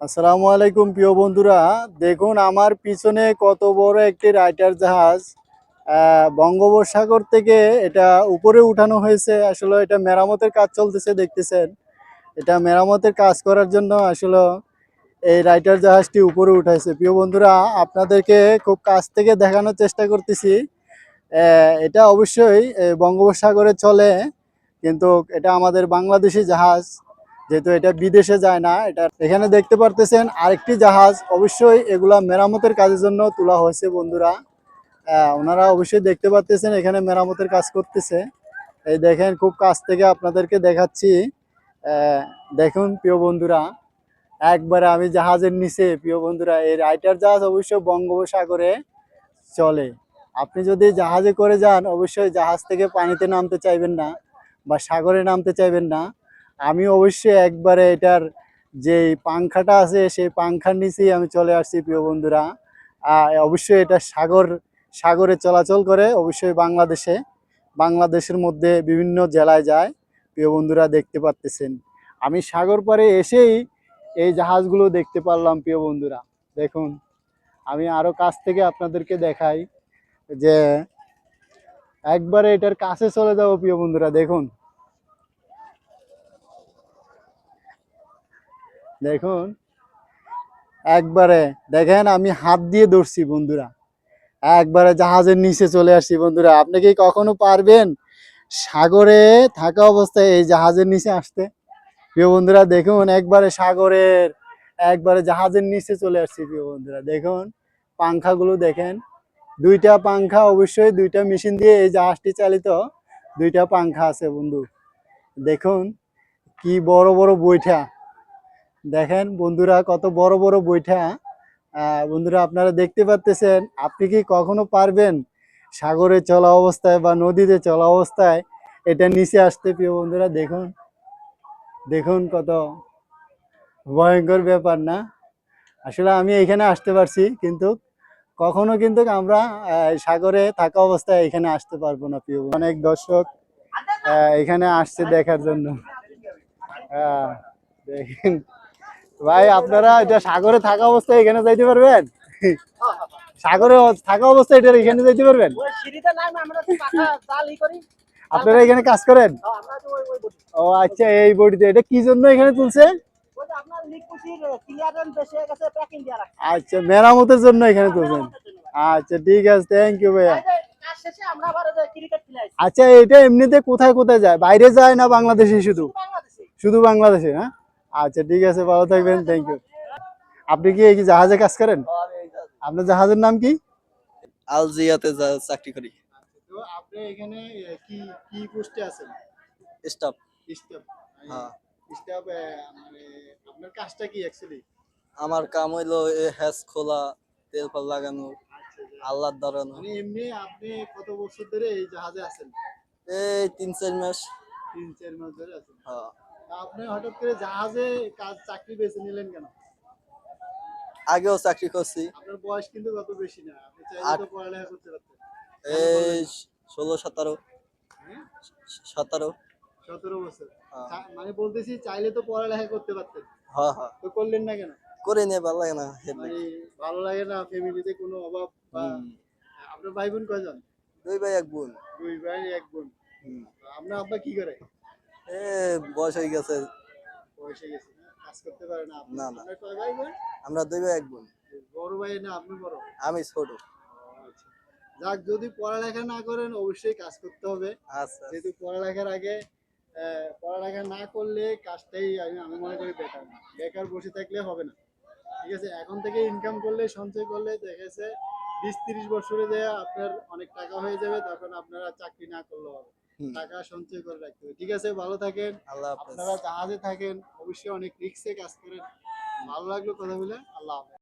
আসসালামু আলাইকুম, প্রিয় বন্ধুরা। দেখুন, আমার পিছনে কত বড় একটি রাইটার জাহাজ। বঙ্গোপসাগর থেকে এটা উপরে উঠানো হয়েছে। আসলে এটা মেরামতের কাজ চলতেছে, দেখতেছেন। এটা মেরামতের কাজ করার জন্য আসলে এই রাইটার জাহাজটি উপরে উঠাইছে। প্রিয় বন্ধুরা, আপনাদেরকে খুব কাছ থেকে দেখানোর চেষ্টা করতেছি। এটা অবশ্যই বঙ্গোপসাগরে চলে, কিন্তু এটা আমাদের বাংলাদেশি জাহাজ। যেহেতু এটা বিদেশে যায় না, এটা এখানে দেখতে পারতেছেন আরেকটি জাহাজ। অবশ্যই এগুলা মেরামতের কাজের জন্য তোলা হয়েছে বন্ধুরা। ওনারা অবশ্যই দেখতে পারতেছেন এখানে মেরামতের কাজ করতেছে। এই দেখেন খুব কাছ থেকে আপনাদেরকে দেখাচ্ছি। দেখুন প্রিয় বন্ধুরা, একবারে আমি জাহাজের নিচে, প্রিয় বন্ধুরা, এই রাইটার জাহাজ অবশ্যই বঙ্গোপসাগরে চলে। আপনি যদি জাহাজে করে যান, অবশ্যই জাহাজ থেকে পানিতে নামতে চাইবেন না বা সাগরে নামতে চাইবেন না। আমি অবশ্যই একবারে এটার যে পাংখাটা আছে, সেই পাংখার নিচেই আমি চলে আসছি প্রিয় বন্ধুরা। অবশ্যই এটা সাগর, সাগরে চলাচল করে অবশ্যই বাংলাদেশে। বাংলাদেশের মধ্যে বিভিন্ন জেলায় যায়, প্রিয় বন্ধুরা দেখতে পারতেছেন। আমি সাগর পাড়ে এসেই এই জাহাজগুলো দেখতে পারলাম, প্রিয় বন্ধুরা। দেখুন, আমি আরও কাছ থেকে আপনাদেরকে দেখাই যে একবারে এটার কাছে চলে যাব, প্রিয় বন্ধুরা। দেখুন দেখুন, একবারে দেখেন আমি হাত দিয়ে ধরছি বন্ধুরা। একবারে জাহাজের নিচে চলে আসছি বন্ধুরা। আপনি কি কখনো পারবেন সাগরে থাকা অবস্থায় এই জাহাজের নিচে আসতে? প্রিয় বন্ধুরা, দেখুন, একবারে সাগরের, একবারে জাহাজের নিচে চলে আসছি প্রিয় বন্ধুরা। দেখুন, পাংখাগুলো দেখেন। দুইটা পাংখা, অবশ্যই দুইটা মেশিন দিয়ে এই জাহাজটি চালিত দুইটা পাংখা আছে বন্ধু। দেখুন, কি বড় বড় বৈঠা। দেখেন বন্ধুরা কত বড় বড় বৈঠা আহ, বন্ধুরা আপনারা দেখতে পাচ্তেছেন আপনি কি কখনো পারবেন সাগরে চলা অবস্থায় বা নদীতে চলা অবস্থায়? এটা নিচে আসতে প্রিয় বন্ধুরা দেখুন দেখুন কত ভয়ঙ্কর ব্যাপার না? আসলে আমি এখানে আসতে পারছি কিন্তু কখনো কিন্তু আমরা সাগরে থাকা অবস্থায় এখানে আসতে পারব না প্রিয় অনেক দর্শক এখানে আসছে দেখার জন্য। দেখেন ভাই আপনারা এটা সাগরে থাকা অবস্থায় এখানে যাইতে পারবেন? সাগরে থাকা অবস্থায় এটা এখানে যাইতে পারবেন? আপনারা এখানে কাজ করেন? হ্যাঁ, ও আচ্ছা এই বডিতে। এটা কি জন্য এখানে তুলছে? হয়ে আচ্ছা মেরামতের জন্য এখানে তুলছেন? আচ্ছা ঠিক আছে থ্যাংক ইউ ভাইয়া। আচ্ছা এটা এমনিতে কোথায় কোথায় যায়? বাইরে যায় না বাংলাদেশে শুধু? শুধু বাংলাদেশে। হ্যাঁ আচ্ছা ঠিক আছে ভালো থাকবেন থ্যাংক ইউ আপনি কি এই জাহাজে কাজ করেন? আপনার জাহাজের নাম কি? আলজিয়াতে চাকরি করি। তো আপনি এখানে কি কি পোস্টে আছেন? স্টাফ। স্টাফ। হ্যাঁ। স্টাফ মানে আপনার কাজটা কি অ্যাকচুয়ালি আমার কাম হইল হ্যাস খোলা তেল পাল লাগানো আল্লাহ দাঁড়ানো। মানে এমনি আপনি কত বছর ধরে এই জাহাজে আছেন? এই তিন চার মাস। তিন চার মাস ধরে আছেন। হ্যাঁ। আপনি হঠাৎ করে জাহাজে কাজ চাকরি বেছে নিলেন কেন? আগেও চাকরি করছি। আপনার বয়স কিন্তু কত বেশি না আপনি চাইলে তো পড়ালেখা করতে পারতেন। এই ষোলো সতেরো। হ্যাঁ? সতেরো। সতেরো বছর। হ্যাঁ। মানে বলতেছি চাইলে তো পড়ালেখা করতে পারতেন। হ্যাঁ হ্যাঁ। তো করলেন না কেন? করে নিয়ে ভালো লাগে না মানে ভালো লাগে না ফ্যামিলিতে কোনো অভাব বা আপনার ভাই বোন কয়জন? দুই ভাই এক বোন। দুই ভাই এক বোন। আপনার আব্বা কি করে? এ বয়স হয়ে গেছে। বয়সে গেছে না? কাজ করতে পারে না না, না। কয় ভাই বোন? আমরা দুই ভাই এক বোন। বড় ভাই না আপনি বড়? আমি ছোট। আচ্ছা। যাক যদি পড়ালেখা না করেন অবশ্যই কাজ করতে হবে। আচ্ছা যেহেতু পড়ালেখার আগে পড়ালেখা না করলে কাজটাই আমি আমি মনে করি বেকার বেকার বসে থাকলে হবে না। ঠিক আছে? এখন থেকে ইনকাম করলে সঞ্চয় করলে দেখা যাচ্ছে বিশ তিরিশ বছরে যে আপনার অনেক টাকা হয়ে যাবে তখন আপনারা চাকরি না করলেও হবে। টাকা সঞ্চয় করে রাখতে হবে। ঠিক আছে ভালো থাকেন। আপনারা জাহাজে থাকেন অবশ্যই অনেক রিক্সে কাজ করেন। ভালো লাগল কথা বলে আল্লাহ হাফেজ।